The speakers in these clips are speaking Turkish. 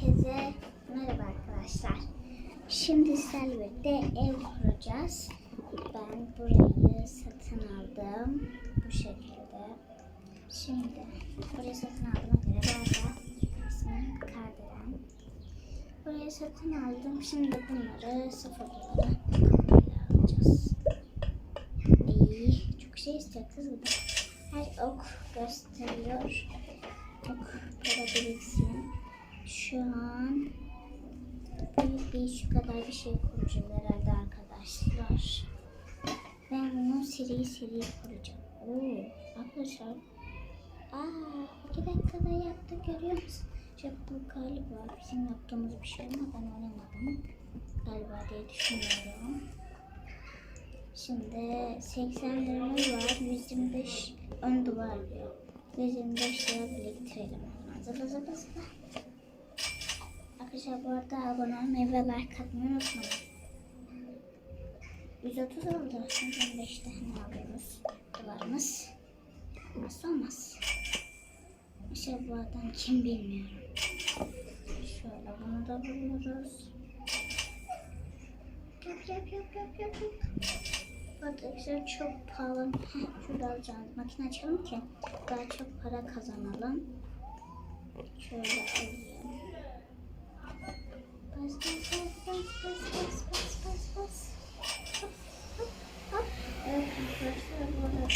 Herkese merhaba arkadaşlar. Şimdi sizlerle ev kuracağız. Ben burayı satın aldım. Bu şekilde. Şimdi burayı satın aldığıma göre burada ismim Kardelen. Burayı satın aldım. Şimdi bunları sıfır dolara alacağız. İyi. Çok şey istiyor kız bu. Her ok gösteriyor. Ok para biriksin. Şu an büyük bir şu kadar bir şey kuracağım herhalde arkadaşlar. Ben bunu seri seri kuracağım. Oo, arkadaşlar. Aa, iki dakikada yaptık görüyor musun? Şey, bu galiba bizim yaptığımız bir şey ama ben oynamadım. Galiba diye düşünüyorum. Şimdi 80 liramız var. 125 ön duvar diyor. 125 lira biriktirelim. Zıla zıla zıla. Arkadaşlar bu arada abone olmayı ve like atmayı unutmayın. 130 oldu. 125'te ne alıyoruz? Duvarımız. Nasıl olmaz? İşte bu adam kim bilmiyorum. Şöyle bunu da buluyoruz. Yap yap yap yap yap. Arkadaşlar çok pahalı. Şurada alacağım. Makine açalım ki daha çok para kazanalım. Şöyle alayım. Bas bas bas bas bas bas bas bas. Hop hop hop. Evet arkadaşlar bu arada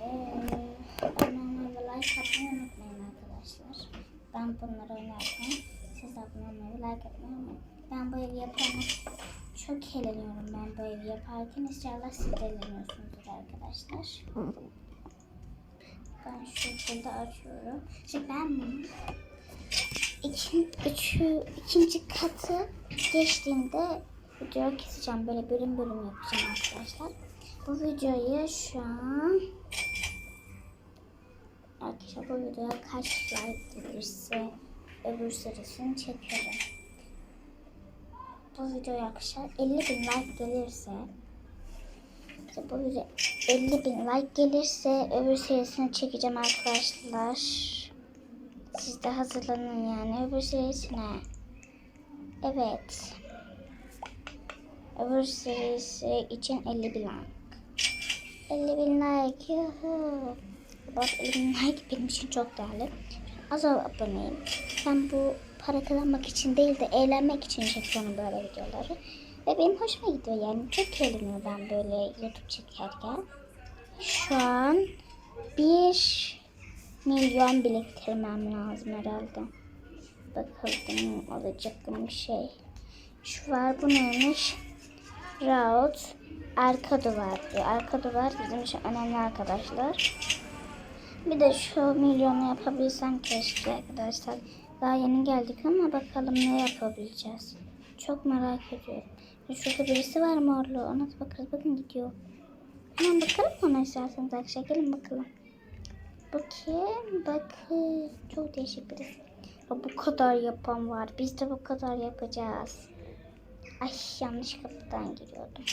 eee abone ve like atmayı unutmayın arkadaşlar. Ben bunları oynarken siz de abone olmayı ve like atmayı unutmayın. Ben bu evi yaparken çok eğleniyorum ben bu evi yaparken. İnşallah siz de eğleniyorsunuzdur arkadaşlar. Ben şu şekilde açıyorum. Şimdi ben bunu iki, üçü, ikinci katı geçtiğinde videoyu keseceğim. Böyle bölüm bölüm yapacağım arkadaşlar. Bu videoyu şu an arkadaşlar bu videoya kaç like gelirse öbür serisini çekerim. Bu videoya arkadaşlar 50 bin like gelirse işte bu video 50 bin like gelirse öbür serisini çekeceğim arkadaşlar. Siz de hazırlanın yani öbür serisine. Evet. Öbür serisi için 50 bin like. 50 bin like. Yuhu. Bak 50 bin like benim için çok değerli. Az aboneyim. Ben bu para kazanmak için değil de eğlenmek için çekiyorum böyle videoları. Ve benim hoşuma gidiyor yani. Çok eğleniyorum ben böyle YouTube çekerken. Şu an bir milyon biriktirmem lazım herhalde. Bakalım olacak mı bir şey. Şu var bu neymiş? Raut arka duvar diyor. Arka duvar bizim için önemli arkadaşlar. Bir de şu milyonu yapabilsem keşke arkadaşlar. Daha yeni geldik ama bakalım ne yapabileceğiz. Çok merak ediyorum. Şurada birisi var morlu. Ona da bakarız. Bakın gidiyor. Hemen bakalım ona isterseniz arkadaşlar. Gelin bakalım. Kim? Bakın. Çok değişik birisi. Ya bu kadar yapan var. Biz de bu kadar yapacağız. Ay yanlış kapıdan giriyordum.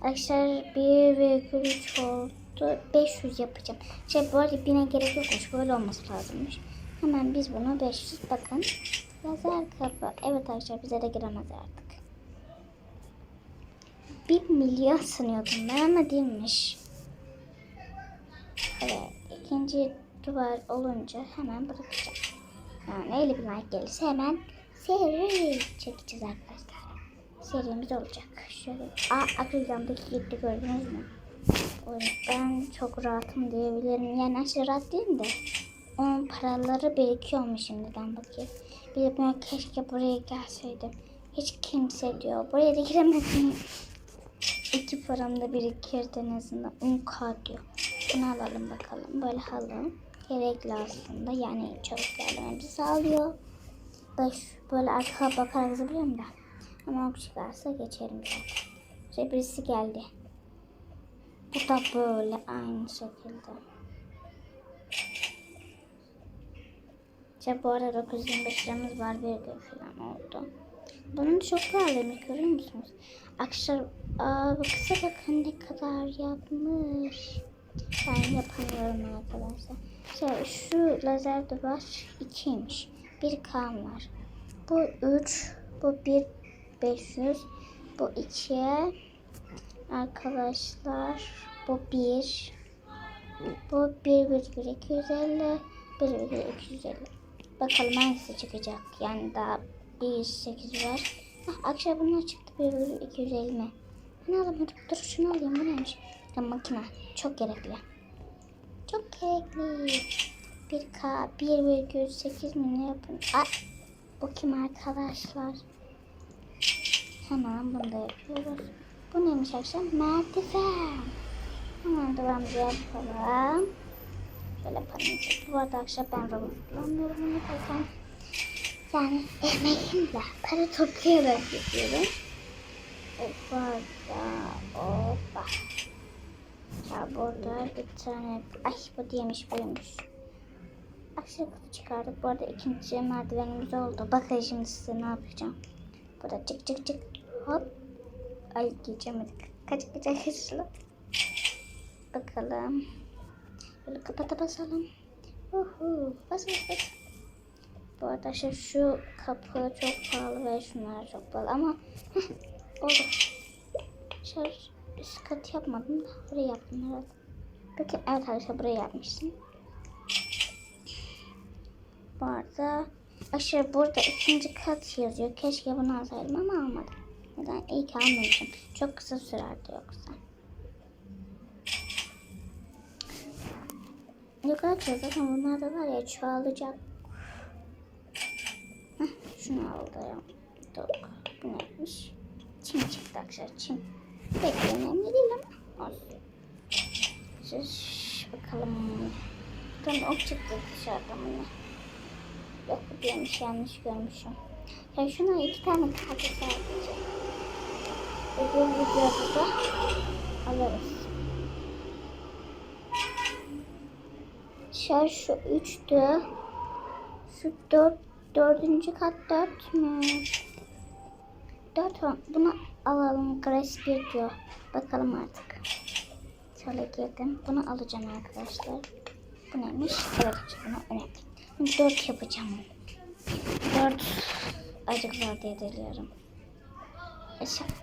Arkadaşlar 1 ve 3 oldu. 500 yapacağım. Şey bu arada bine gerek yokmuş. Böyle olması lazımmış. Hemen biz bunu 500 bakın. Lazer kapı. Evet arkadaşlar bize de giremez artık. 1 milyon sanıyordum ben ama değilmiş. Evet. ikinci duvar olunca hemen bırakacağım. Yani 50 bin like gelirse hemen seri çekeceğiz arkadaşlar. Serimiz olacak. Şöyle. Aa akrilyamdaki gitti gördünüz mü? O yüzden çok rahatım diyebilirim. Yani aşırı rahat değilim de. Onun paraları birikiyormuş şimdiden bakayım. Bilmiyorum keşke buraya gelseydim. Hiç kimse diyor. Buraya da giremedim. İki param da birikirdi en azından. 10k diyor. Bunu alalım bakalım. Böyle halı. Gerekli aslında. Yani çok yerlerimizi sağlıyor. Beş, böyle arkaya bakarak zıplıyorum da. Ama ok çıkarsa geçerim zaten. Birisi geldi. Bu da böyle aynı şekilde. İşte bu arada 925 liramız var bir gün falan oldu. Bunun çok pahalıymış görüyor musunuz? Akşam aa bu kısa bakın ne kadar yapmış. Ben yapamıyorum arkadaşlar. İşte şu lazer duvar 2'ymiş. bir kan var. Bu 3, bu 1 500, bu 2 arkadaşlar bu 1 bu 1,250 1,250 Bakalım hangisi çıkacak. Yani daha 108 var. Hah, akşam bunlar çıktı 1,250 mi? Ben alamadım. Dur şunu alayım. Bu neymiş? Ya makine. Çok gerekli. Çok gerekli. 1K 1,8 mi ne yapın? Ay, bu kim arkadaşlar? Hemen bunu da yapıyoruz. Bu neymiş akşam? Merdiven. Hemen devamlı yapalım. Şöyle paramızı. Bu arada akşam ben robot kullanmıyorum. Bunu yaparken yani emeğimle para toplayarak yapıyorum. E, bu arada hoppa. Ya burada bir tane ay bu diyemiş buymuş. Akşam kutu çıkardık. Bu arada ikinci merdivenimiz oldu. Bakın şimdi size ne yapacağım. Burada çık çık çık. Hop. Ay geçemedik. Kaç kaç kaç. Bakalım. Böyle kapata basalım. Uhu. Bas bas. Bu arada şu, kapı çok pahalı ve şunlar çok pahalı ama oldu. Şöyle üst kat yapmadım da burayı yaptım herhalde. Peki evet arkadaşlar burayı yapmıştım. Bu arada aşağı burada ikinci kat yazıyor. Keşke bunu alsaydım ama almadım. Neden? İyi ki almamışım. Çok kısa sürerdi yoksa. Yukarı çıkacak zaten bunlar da var ya çoğalacak. Heh, şunu aldım. Dur. Bu neymiş? Çim çıktı arkadaşlar. Çim. Pek önemli değil ama olsun. Şiş, bakalım. Tam ok çıktı dışarıdan mı ne? Yok bu değilmiş yanlış görmüşüm. Ya şuna iki tane kaldı sadece. Öbür videoda da alırız. Şöyle şu üçtü. Şu dört, dördüncü kat dört mü? Dört var. Bunu alalım. Grace bir diyor. Bakalım artık. Şöyle girdim. Bunu alacağım arkadaşlar. Bu neymiş? Evet bunu önemli. Şimdi dört yapacağım. Dört acık zor diye diliyorum.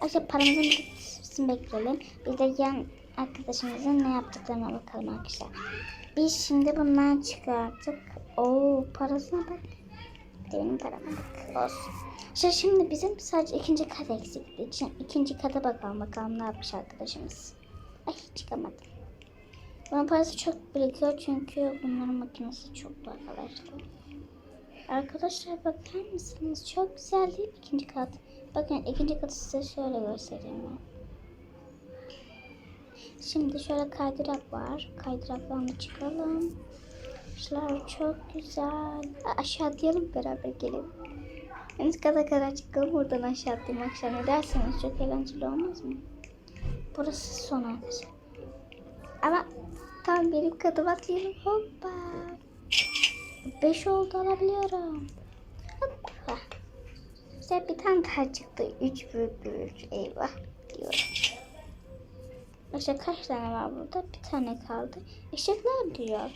Acaba paramızın bitsin bekleyelim. Bir de yan arkadaşımızın ne yaptıklarına bakalım arkadaşlar. Biz şimdi bundan çıkarttık. Oo parasına bak. Benim parama bak. Olsun. İşte şimdi bizim sadece ikinci kat eksikti. İçin, ikinci kata bakalım bakalım ne yapmış arkadaşımız. Ay çıkamadım. Bunun parası çok birikiyor çünkü bunların makinesi çok da arkadaşlar. Arkadaşlar bakar mısınız? Çok güzel değil mi ikinci kat? Bakın ikinci katı size şöyle göstereyim ben. Şimdi şöyle kaydırak var. Kaydıraktan çıkalım. Şunlar çok güzel. Aşağı atlayalım beraber gelin. En kata kadar çıkalım buradan aşağı atlayayım akşam ne çok eğlenceli olmaz mı? Burası son arkadaşlar. Ama tam benim katım atlayalım. Hoppa. 5 oldu alabiliyorum. Hoppa. Güzel bir tane daha çıktı. 3 büyük büyük. Eyvah diyorum. Başka kaç tane var burada? Bir tane kaldı. Işıklar diyor.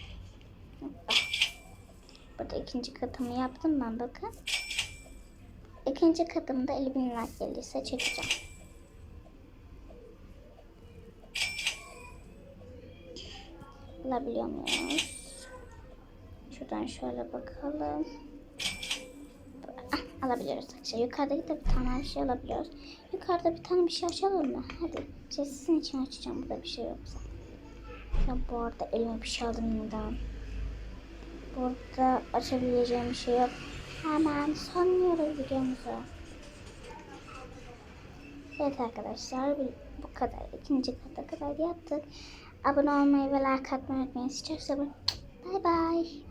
Burada ikinci katımı yaptım ben bakın. İkinci katımda 50 bin like gelirse çekeceğim. Alabiliyor muyuz? Şuradan şöyle bakalım. Alabiliyoruz arkadaşlar. Yukarıdaki de bir tane bir şey alabiliyoruz. Yukarıda bir tane bir şey açalım mı? Hadi. Şey sizin için açacağım. Burada bir şey yoksa. Ya bu arada elime bir şey aldım neden? Burada açabileceğim bir şey yok. Hemen sonluyoruz videomuzu. Evet arkadaşlar bu kadar. ikinci kata kadar yaptık. Abone olmayı ve like atmayı unutmayın. Sizi çok seviyorum. Bye.